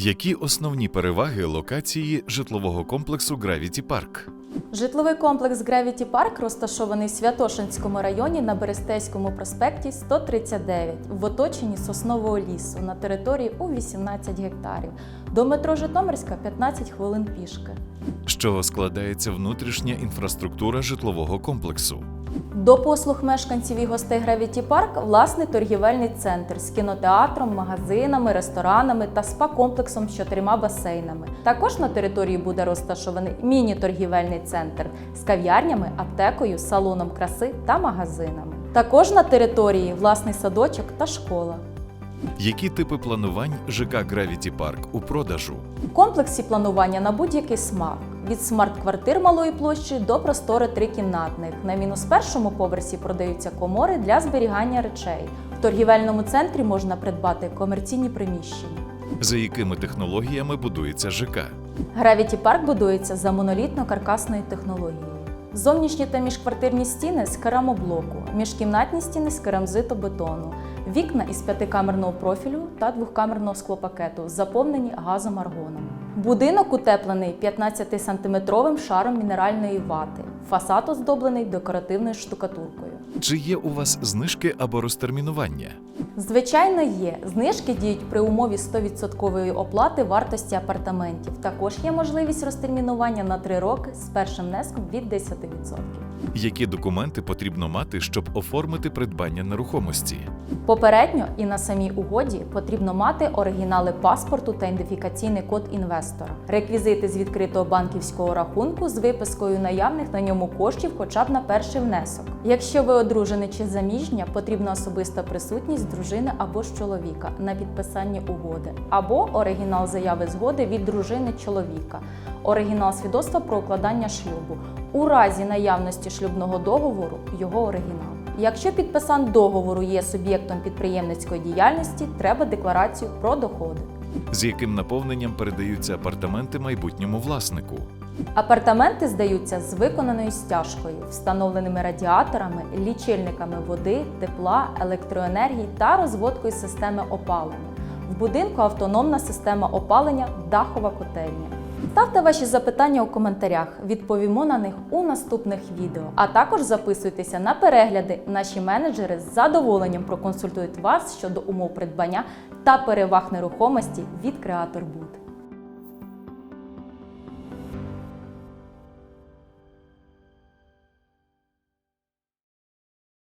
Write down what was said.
Які основні переваги локації житлового комплексу Gravity Park? Житловий комплекс Gravity Park розташований в Святошинському районі на Берестейському проспекті 139 в оточенні соснового лісу на території у 18 гектарів. До метро Житомирська 15 хвилин пішки. Чого складається внутрішня інфраструктура житлового комплексу? До послуг мешканців і гостей Гравіті Парк власний торгівельний центр з кінотеатром, магазинами, ресторанами та спа-комплексом з чотирма басейнами. Також на території буде розташований міні-торгівельний центр з кав'ярнями, аптекою, салоном краси та магазинами. Також на території власний садочок та школа. Які типи планувань ЖК Gravity Park у продажу? В комплексі планування на будь-який смак від смарт-квартир малої площі до простори трикімнатних. На мінус першому поверсі продаються комори для зберігання речей. В торгівельному центрі можна придбати комерційні приміщення. За якими технологіями будується ЖК? Gravity Park будується за монолітно-каркасною технологією. Зовнішні та міжквартирні стіни з керамоблоку, міжкімнатні стіни з керамзитобетону, вікна із п'ятикамерного профілю та двохкамерного склопакету, заповнені газом аргоном. Будинок утеплений 15-сантиметровим шаром мінеральної вати. Фасад оздоблений декоративною штукатуркою. Чи є у вас знижки або розтермінування? Звичайно, є. Знижки діють при умові 100% оплати вартості апартаментів. Також є можливість розтермінування на 3 роки з першим внеском від 10%. Які документи потрібно мати, щоб оформити придбання нерухомості? Попередньо і на самій угоді потрібно мати оригінали паспорту та ідентифікаційний код інвестора, реквізити з відкритого банківського рахунку з випискою наявних на ньому коштів хоча б на перший внесок. Якщо ви одружені чи заміжня, потрібна особиста присутність дружини або ж чоловіка на підписанні угоди, або оригінал заяви згоди від дружини чоловіка, оригінал свідоцтва про укладання шлюбу. У разі наявності шлюбного договору його оригінал. Якщо підписант договору є суб'єктом підприємницької діяльності, треба декларацію про доходи. З яким наповненням передаються апартаменти майбутньому власнику? Апартаменти здаються з виконаною стяжкою, встановленими радіаторами, лічильниками води, тепла, електроенергії та розводкою системи опалення. В будинку автономна система опалення, дахова котельня. Ставте ваші запитання у коментарях, відповімо на них у наступних відео. А також записуйтеся на перегляди. Наші менеджери з задоволенням проконсультують вас щодо умов придбання та переваг нерухомості від Креатор Буд.